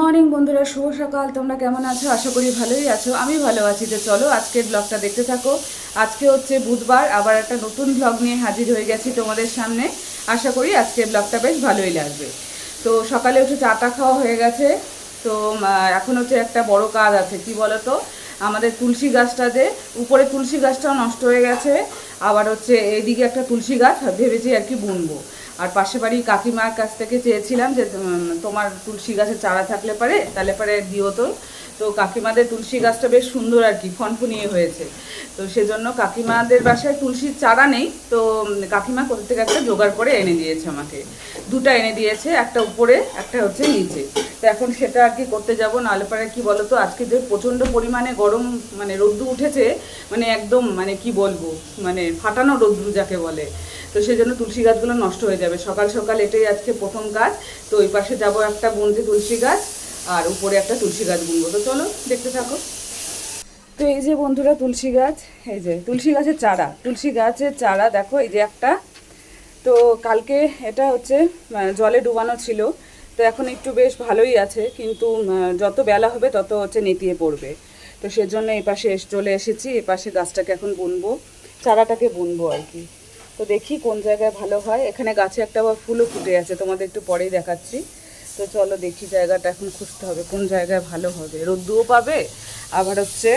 Morning বন্ধুরা, শুভ সকাল। তোমরা কেমন আছো? আশা করি ভালোই আছো। আমি ভালো আছি। তো চলো, আজকের ব্লগটা দেখতে থাকো। আজকে হচ্ছে বুধবার, আবার একটা নতুন ব্লগ নিয়ে হাজির হয়ে গেছি তোমাদের সামনে। আশা করি আজকের ব্লগটা বেশ ভালোই লাগবে। তো সকালে উঠে চাটা খাওয়া হয়ে গেছে। তো এখন হচ্ছে একটা বড় কাজ আছে। কি বলো তো আমাদের তুলসী গাছটা যে, উপরে তুলসী গাছটাও নষ্ট হয়ে গেছে। আবার হচ্ছে এইদিকে একটা তুলসী গাছ ভেবেছি আর কি বুনবো। আর পাশে বাড়ি কাকিমার কাছ থেকে চেয়েছিলাম যে তোমার তুলসী গাছের চারা থাকলে পারে, তাহলে পারে দিও তো। তো কাকিমাদের তুলসী গাছটা বেশ সুন্দর আর কি, ফনফনিয়ে হয়েছে। তো সেজন্য কাকিমাদের বাসায় তুলসীর চারা নেই, তো কাকিমা কোথা থেকে একটা জোগাড় করে এনে দিয়েছে আমাকে। দুটা এনে দিয়েছে, একটা উপরে, একটা হচ্ছে নিচে। তো এখন সেটা আর কি করতে যাব, নাহলে পারে কি বলো তো আজকে যে প্রচণ্ড পরিমাণে গরম মানে রোদ্দু উঠেছে মানে একদম মানে কি বলব মানে ফাটানো রোদ্দু যাকে বলে। তো সেই জন্য তুলসী গাছগুলো নষ্ট হয়ে যাবে। সকাল সকাল এটাই আজকে প্রথম কাজ তো ওই পাশে যাব একটা বুনতে তুলসী গাছ, আর উপরে একটা তুলসী গাছ বুনবো। তো চলো দেখতে থাকো। তো এই যে বন্ধুরা তুলসী গাছ, এই যে তুলসী গাছের চারা, তুলসী গাছের চারা দেখো, এই যে একটা। তো কালকে এটা হচ্ছে জলে ডুবানো ছিল। তো এখন একটু বেশ ভালোই আছে, কিন্তু যত বেলা হবে তত হচ্ছে নেতিয়ে পড়বে। তো সেজন্য এই পাশে চলে এসেছি, এই পাশে গাছটাকে এখন বুনবো, চারাটাকে বুনবো আর কি। তো দেখি কোন জায়গায় ভালো হয়। এখানে গাছে একটা আবার ফুলও ফুটে আছে, তোমাদের একটু পরেই দেখাচ্ছি। তো চলো দেখি জায়গাটা এখন খুঁজতে হবে, কোন জায়গায় ভালো হবে। রোদ্দুও পাবে, আবার হচ্ছে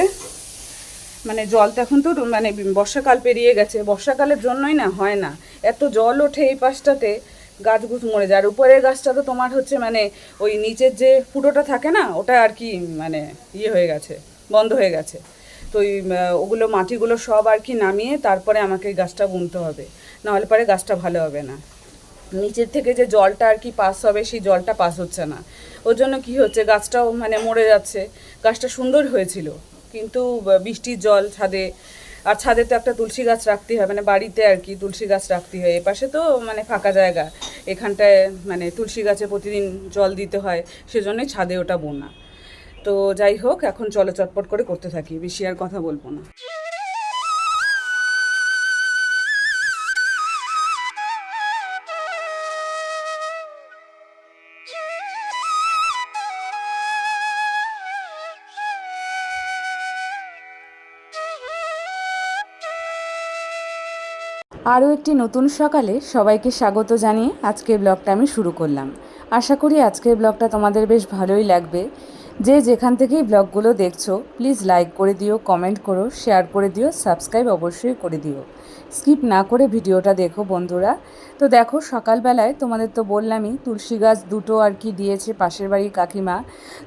মানে জল তো এখন তো মানে বর্ষাকাল পেরিয়ে গেছে, বর্ষাকালের জন্যই না, হয় না। এত জল ওঠে এই পাশটাতে, গাছগুছ মরে যায়। আর উপরের গাছটা তো তোমার হচ্ছে মানে ওই নিচের যে ফুটোটা থাকে না, ওটা আর কি মানে ইয়ে হয়ে গেছে, বন্ধ হয়ে গেছে। তো ওগুলো মাটিগুলো সব আর কি নামিয়ে তারপরে আমাকে গাছটা বুনতে হবে। নাহলে পরে গাছটা ভালো হবে না। নিচের থেকে যে জলটা আর কি পাস হবে, সেই জলটা পাস হচ্ছে না। ওর জন্য কি হচ্ছে, গাছটাও মানে মরে যাচ্ছে। গাছটা সুন্দর হয়েছিল। কিন্তু বৃষ্টির জল ছাদে, আর ছাদে তো একটা তুলসী গাছ রাখতেই হয় মানে বাড়িতে আর কি তুলসী গাছ রাখতেই হয়। এপাশে তো মানে ফাঁকা জায়গা। এখানটায় মানে তুলসী গাছে প্রতিদিন জল দিতে হয়। সেজন্যই ছাদে ওটা বোনা। তো যাই হোক, এখন চলো চটপট করে করতে থাকি, বেশি আর কথা বলব না। আরও একটি নতুন সকালে সবাইকে স্বাগত জানিয়ে আজকের ব্লগটা আমি শুরু করলাম। আশা করি আজকের ব্লগটা তোমাদের বেশ ভালোই লাগবে। যে যেখান থেকেই ব্লগগুলো দেখছ প্লিজ লাইক করে দিও কমেন্ট করো শেয়ার করে দিও সাবস্ক্রাইব অবশ্যই করে দিও। স্কিপ না করে ভিডিওটা দেখো বন্ধুরা। তো দেখো, সকালবেলায় তোমাদের তো বললামই, তুলসী গাছ দুটো আর কি দিয়েছে পাশের বাড়ির কাকিমা,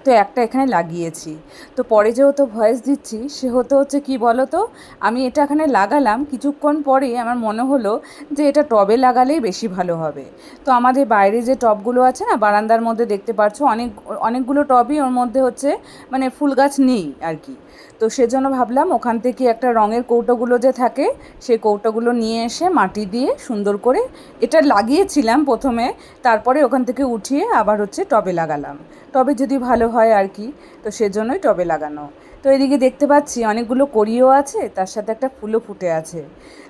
তো একটা এখানে লাগিয়েছি। তো পরে যেহেতু ভয়েস দিচ্ছি সে হতে হচ্ছে কি বলো তো আমি এটা এখানে লাগালাম, কিছুক্ষণ পরে আমার মনে হলো যে এটা টবে লাগালেই বেশি ভালো হবে। তো আমাদের বাইরে যে টবগুলো আছে না, বারান্দার মধ্যে দেখতে পাচ্ছ অনেক, অনেকগুলো টবই ওর মধ্যে হচ্ছে মানে ফুল গাছ নেই আর কি। তো সেজন্য ভাবলাম ওখান থেকে একটা রঙের কৌটোগুলো যে থাকে, সেই কৌটোগুলো নিয়ে এসে মাটি দিয়ে সুন্দর করে এটা লাগিয়েছিলাম প্রথমে, তারপরে ওখান থেকে উঠিয়ে আবার হচ্ছে টবে লাগালাম। টবে যদি ভালো হয় আর কি, তো সেজন্যই টবে লাগানো। তো এদিকে দেখতে পাচ্ছি অনেকগুলো করিও আছে, তার সাথে একটা ফুলও ফুটে আছে।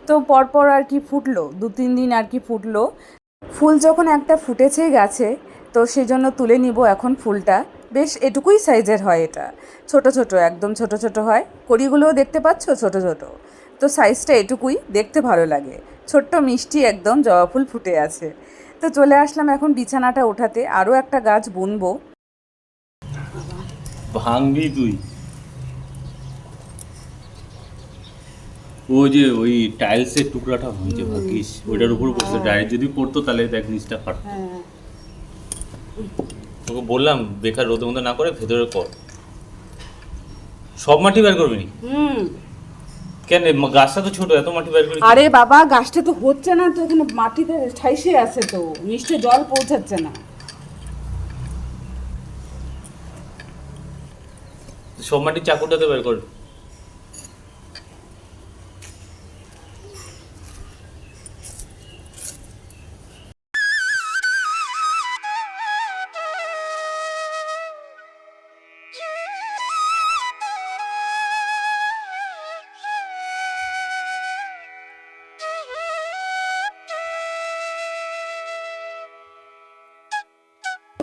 তো পরপর আর কি ফুটলো, দু তিন দিন আর কি ফুটলো। ফুল যখন একটা ফুটেছে গাছে, তো সেজন্য তুলে নিব এখন ফুলটা। বেশ এটুকুই সাইজের হয় এটা। ছোট ছোট, একদম ছোট ছোট হয়। কড়িগুলোও দেখতে পাচ্ছ? ছোট ছোট। তো সাইজটা এটুকুই দেখতে ভালো লাগে। ছোট্ট মিষ্টি একদম জবা ফুল ফুটে আছে। তো চলে আসলাম এখন বিছানাটা ওঠাতে। আরও একটা গাছ বুনবো। ভাঙবি তুই। ও যে ওই টাইলসের টুকরাটা ভাঙছে ভাগ্যিস। ওইটার উপর বসে। ডাইরেক্ট যদি পড়তো তাহলে দেখ নিচটা ফাটতো। তোকে বললাম বেকার রোদে মধ্যে না করে ভেতরে কর। সব মাটি বের করবি নি হুম। কেন গাছটা তো ছোট এত মাটি বের করে আরে বাবা গাছটা তো হচ্ছে না তো এখানে মাটিতে ঠাইসে আছে তো নিশ্চয় জল পৌঁছাচ্ছে না। সব মাটি চাকুটাতে বের কর।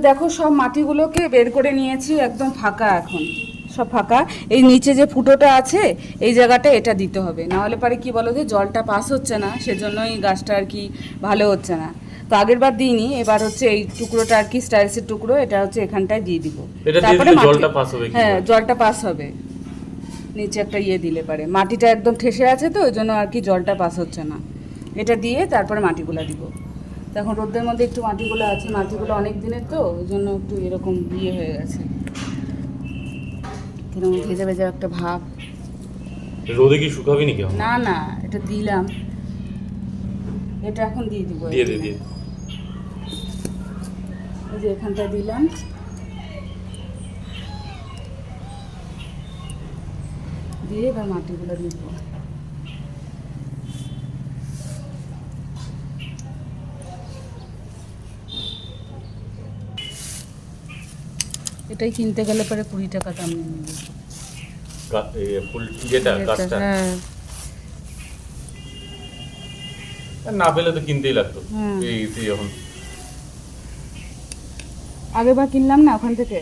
দেখো সব মাটিগুলোকে বের করে নিয়েছি একদম ফাঁকা এখন। সব ফাঁকা। এই নিচে যে ফুটোটা আছে এই জায়গাটা এটা দিতে হবে। না হলে পারে কি বলো যে জলটা পাস হচ্ছে না সেজন্যই গাছটা আর কি ভালো হচ্ছে না। তো আগের বার দিইনি এবার হচ্ছে এই টুকরোটা আর কি স্টাইলসের টুকরো এটা হচ্ছে এখানটায় দিয়ে দিব। তারপরে জলটা হবে হ্যাঁ জলটা পাস হবে। নিচে একটা ইয়ে দিলে পারে। মাটিটা একদম ঠেসে আছে তো ওই জন্য আর কি জলটা পাস হচ্ছে না। এটা দিয়ে তারপরে মাটিগুলো দিব। এখন রোদ্রের মধ্যে একটু মাটিগুলো আছে মাটিগুলো অনেক দিনের তো ওই জন্য একটু এরকম ইয়ে হয়ে গেছে। কীরকম ভেজা ভেজা একটা ভাব। রোদে কি শুকাবি নাকি না না এটা দিলাম। এটা এখন দিয়ে দিব দিয়ে দে দিয়ে এই যে এখানটা দিলাম। দিয়ে এবার মাটিগুলো দিব এটাই কিনতে গেলে পরে কুড়ি টাকা দাম নেবে। হ্যাঁ। না পেলে তো কিনতেই লাগতো। এই যখন আগেবার কিনলাম না ওখান থেকে?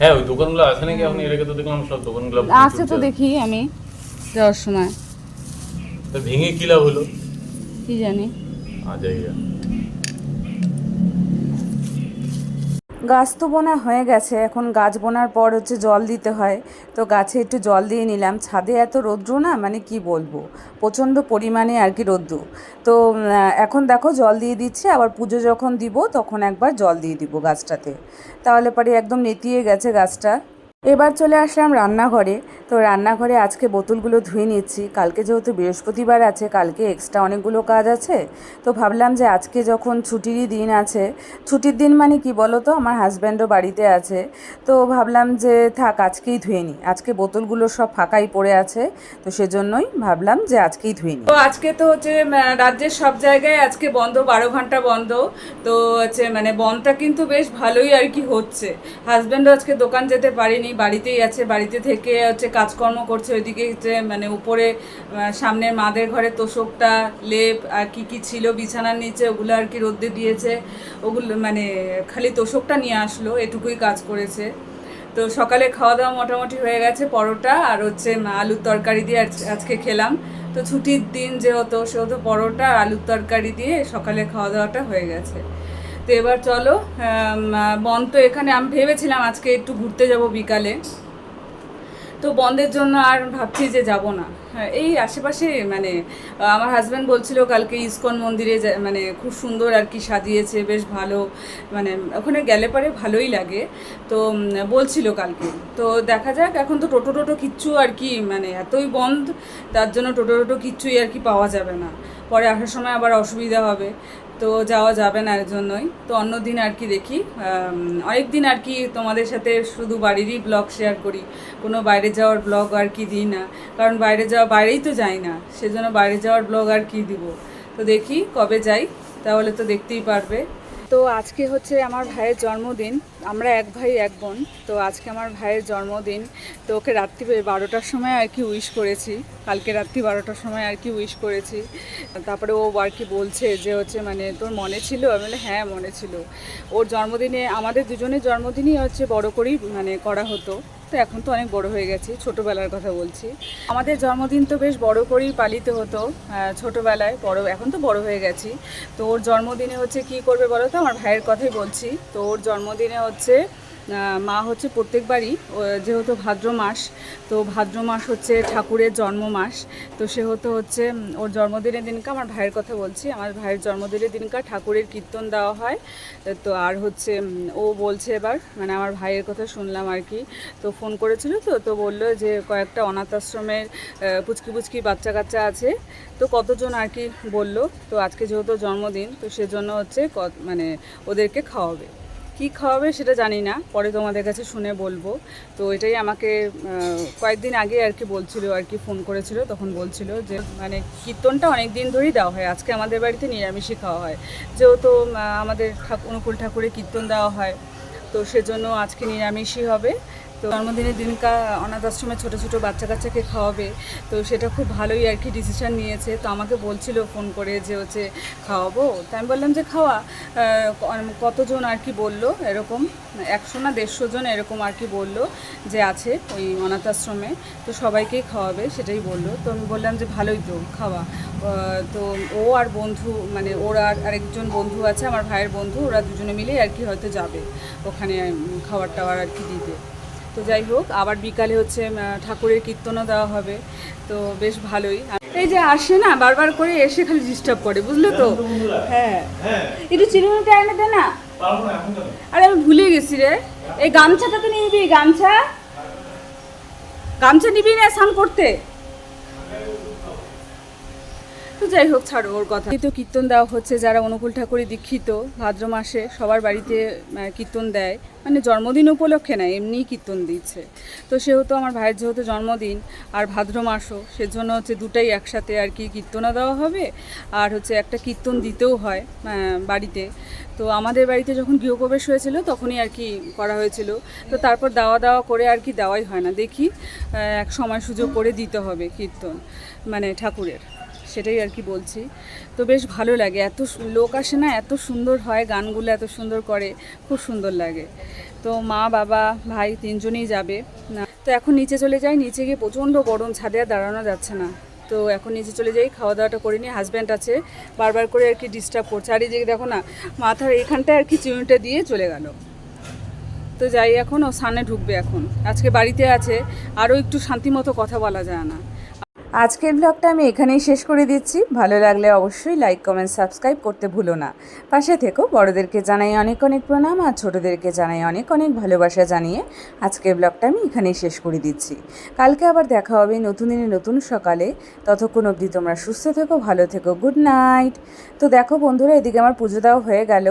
হ্যাঁ ওই দোকানগুলো আছে নাকি? এখন এর আগে তো দেখলাম সব দোকানগুলো আছে তো দেখি আমি যাওয়ার সময়। তা ভেঙে কি লাভ হলো? কি জানি। আজাইয়া গাছ তো বোনা হয়ে গেছে, এখন গাছ বোনার পর হচ্ছে জল দিতে হয়। তো গাছে একটু জল দিয়ে নিলাম। ছাদে এত রৌদ্র না মানে কি বলব? প্রচণ্ড পরিমাণে আর কি রৌদ্র। তো এখন দেখো জল দিয়ে দিচ্ছে, আবার পুজো যখন দিব তখন একবার জল দিয়ে দিব গাছটাতে। তাহলে পরে একদম নেতিয়ে গেছে গাছটা। এবার চলে আসলাম রান্নাঘরে। তো রান্নাঘরে আজকে বোতলগুলো ধুয়ে নিচ্ছি। কালকে যেহেতু বৃহস্পতিবার আছে, কালকে এক্সট্রা অনেকগুলো কাজ আছে। তো ভাবলাম যে আজকে যখন ছুটিরই দিন আছে, ছুটির দিন মানে কি বলো তো আমার হাজব্যান্ডও বাড়িতে আছে। তো ভাবলাম যে থাক, আজকেই ধুয়ে নিই। আজকে বোতলগুলো সব ফাঁকাই পড়ে আছে। তো সেজন্যই ভাবলাম যে আজকেই ধুয়ে নিই। তো আজকে তো হচ্ছে রাজ্যের সব জায়গায় আজকে বন্ধ, বারো ঘণ্টা বন্ধ। তো হচ্ছে মানে বন্ধটা কিন্তু বেশ ভালোই আর কি হচ্ছে। হাজব্যান্ডও আজকে দোকান যেতে পারিনি। বাড়িতেই আছে, বাড়িতে থেকে হচ্ছে কাজকর্ম করছে, ওইদিকে হচ্ছে মানে উপরে সামনের মাদের ঘরে তোষকটা, লেপ, আর কি কি ছিল বিছানার নিচে, ওগুলো আর কি রোদ্দে দিয়েছে। ওগুলো মানে খালি তোষকটা নিয়ে আসলো, এটুকুই কাজ করেছে। তো সকালে খাওয়া দাওয়া মোটামুটি হয়ে গেছে, পরোটা আর হচ্ছে আলুর তরকারি দিয়ে আজ- আজকে খেলাম। তো ছুটির দিন যেহেতু, সেহেতু পরোটা আলুর তরকারি দিয়ে সকালে খাওয়া দাওয়াটা হয়ে গেছে। তো এবার চলো বন তো এখানে আমি ভেবেছিলাম আজকে একটু ঘুরতে যাব বিকালে। তো বন্ধের জন্য আর ভাবছি যে যাব না। হ্যাঁ, এই আশেপাশে মানে আমার হাজব্যান্ড বলছিল কালকে ইসকন মন্দিরে মানে খুব সুন্দর আর কি সাজিয়েছে বেশ ভালো মানে ওখানে গেলে পরে ভালোই লাগে। তো বলছিল কালকে। তো দেখা যাক এখন তো টোটো টোটো কিচ্ছু আর কি মানে এতই বন্ধ তার জন্য টোটো টোটো কিচ্ছুই আর কি পাওয়া যাবে না। পরে আসার সময় আবার অসুবিধা হবে। তো যাওয়া যাবে না এর জন্যই তো অন্য দিন আর কি দেখি। অনেক দিন আর কি তোমাদের সাথে শুধু বাড়িরই ব্লগ শেয়ার করি। কোনো বাইরে যাওয়ার ব্লগ আর কি দিই না। কারণ বাইরে যাওয়া, বাইরেই তো যাই না। সেজন্য বাইরে যাওয়ার ব্লগ আর কি দিব? তো দেখি কবে যাই। তাহলে তো দেখতেই পারবে। তো আজকে হচ্ছে আমার ভাইয়ের জন্মদিন। আমরা এক ভাই, এক বোন। তো আজকে আমার ভাইয়ের জন্মদিন। তো ওকে রাত্রি বারোটার সময় আর কি উইশ করেছি। কালকে রাত্রি বারোটার সময় আর কি উইশ করেছি। তারপরে ও আর কি বলছে যে হচ্ছে মানে তোর মনে ছিল? আমি বলে হ্যাঁ মনে ছিল। ওর জন্মদিনে, আমাদের দুজনের জন্মদিনই হচ্ছে বড় করেই মানে করা হতো। তো এখন তো অনেক বড় হয়ে গেছি, ছোটোবেলার কথা বলছি। আমাদের জন্মদিন তো বেশ বড় করেই পালিত হতো ছোটবেলায় বড়, এখন তো বড় হয়ে গেছি। তো ওর জন্মদিনে হচ্ছে কি করবে বলো তো? আমার ভাইয়ের কথাই বলছি। তো ওর জন্মদিনে হচ্ছে মা হচ্ছে প্রত্যেকবারই যেহেতু ভাদ্র মাস, তো ভাদ্র মাস হচ্ছে ঠাকুরের জন্ম মাস, তো সেহেতু হচ্ছে ওর জন্মদিনের দিনকে আমার ভাইয়ের কথা বলছি, আমার ভাইয়ের জন্মদিনের দিনকা ঠাকুরের কীর্তন দেওয়া হয়, তো আর হচ্ছে ও বলছে এবার মানে আমার ভাইয়ের কথা শুনলাম আর কি, তো ফোন করেছিল তো তো বলল যে কয়েকটা অনাথ আশ্রমের পুচকি পুচকি বাচ্চা কাচ্চা আছে, তো কতজন আর কি বলল, তো আজকে যেহেতু জন্মদিন, তো সেজন্য হচ্ছে মানে ওদেরকে খাওয়াবে। কি খাওয়াবে সেটা জানি না, পরে তোমাদের কাছে শুনে বলব। তো এটাই আমাকে কয়েকদিন আগে আর কি বলছিল, আর কি ফোন করেছিল, তখন বলছিল যে মানে কীর্তনটা অনেক দিন ধরেই দেওয়া হয়, আজকে আমাদের বাড়িতে নিরামিষই খাওয়া হয়। যেহেতু আমাদের ঠাকুর, অনুকূল ঠাকুরের কীর্তন দেওয়া হয়, তো সেজন্য আজকে নিরামিষই হবে। তো জন্মদিনের দিনকা অনাথ আশ্রমে ছোটো ছোটো বাচ্চা কাচ্চাকে খাওয়াবে, তো সেটা খুব ভালোই আর কি ডিসিশন নিয়েছে। তো আমাকে বলছিল ফোন করে যে হচ্ছে খাওয়াবো। তো আমি বললাম যে খাওয়া। কতজন আর কি বলল এরকম? একশো না দেড়শো জন এরকম আর কি বলল যে আছে ওই অনাথ আশ্রমে। তো সবাইকেই খাওয়াবে সেটাই বলল। তো আমি বললাম যে ভালোই তো, খাওয়া। তো ও আর বন্ধু মানে ওরা আর আরেকজন বন্ধু আছে, আমার ভাইয়ের বন্ধু, ওরা দুজনে মিলেই আর কি হয়তো যাবে ওখানে খাবার টাবার আর কি দিতে। তো যাই হোক, আবার বিকালে হচ্ছে ঠাকুরের কীর্তনও দেওয়া হবে। তো বেশ ভালোই। এই যে আসে না, বারবার করে এসে খালি ডিস্টার্ব করে, বুঝলে তো? হ্যাঁ। একটু চিরুনিটা এনে দে না। আরে, আমি ভুলে গেছি রে। এই গামছাটা তো নিবি, গামছা। গামছা নিবি না, স্নান করতে? তো যাই হোক, ছাড়ো ওর কথা। তো কীর্তন দেওয়া হচ্ছে, যারা অনুকূল ঠাকুরে দীক্ষিত, ভাদ্র মাসে সবার বাড়িতে কীর্তন দেয়। মানে জন্মদিন উপলক্ষে না, এমনিই কীর্তন দিচ্ছে। তো সেহেতু আমার ভাইয়ের যেহেতু জন্মদিন, আর ভাদ্র মাসও, সেজন্য হচ্ছে দুটাই একসাথে আর কি কীর্তনও দেওয়া হবে, আর হচ্ছে একটা কীর্তন দিতেও হয় বাড়িতে। তো আমাদের বাড়িতে যখন গৃহপ্রবেশ হয়েছিল, তখনই আর কি করা হয়েছিল। তো তারপর দাওয়া দাওয়া করে আর কি দেওয়াই হয় না। দেখি এক সময় সুযোগ করে দিতে হবে কীর্তন মানে ঠাকুরের। সেটাই আর কি বলছি। তো বেশ ভালো লাগে। এত লোক আসে না, এত সুন্দর হয়, গানগুলো এত সুন্দর করে, খুব সুন্দর লাগে। তো মা, বাবা, ভাই তিনজনেই যাবে। না, তো এখন নিচে চলে যাই। নিচে গিয়ে প্রচণ্ড গরম, ছাদে আর দাঁড়ানো যাচ্ছে না। তো এখন নিচে চলে যাই খাওয়া দাওয়াটা করে নিই হাজব্যান্ড আছে। বারবার করে আর কি ডিস্টার্ব করছে। আর এই যে দেখো না, মাথার এখানটায় আর কি চিমুনিটা দিয়ে চলে গেল। তো যাই এখন, ও সানে ঢুকবে এখন। আজকে বাড়িতে আছে। আরও একটু শান্তিমতো কথা বলা যায় না। আজকের ব্লগটা আমি এখানেই শেষ করে দিচ্ছি। ভালো লাগলে অবশ্যই লাইক কমেন্ট সাবস্ক্রাইব করতে ভুলো না। পাশে থেকো, বড়োদেরকে জানাই অনেক অনেক প্রণাম আর ছোটোদেরকে জানাই অনেক অনেক ভালোবাসা জানিয়ে আজকের ব্লগটা আমি এখানেই শেষ করে দিচ্ছি। কালকে আবার দেখা হবে নতুন দিনে নতুন সকালে। ততক্ষণ অবধি তোমরা সুস্থ থেকো, ভালো থেকো গুড নাইট তো দেখো বন্ধুরা, এদিকে আমার পুজো দেওয়া হয়ে গেল।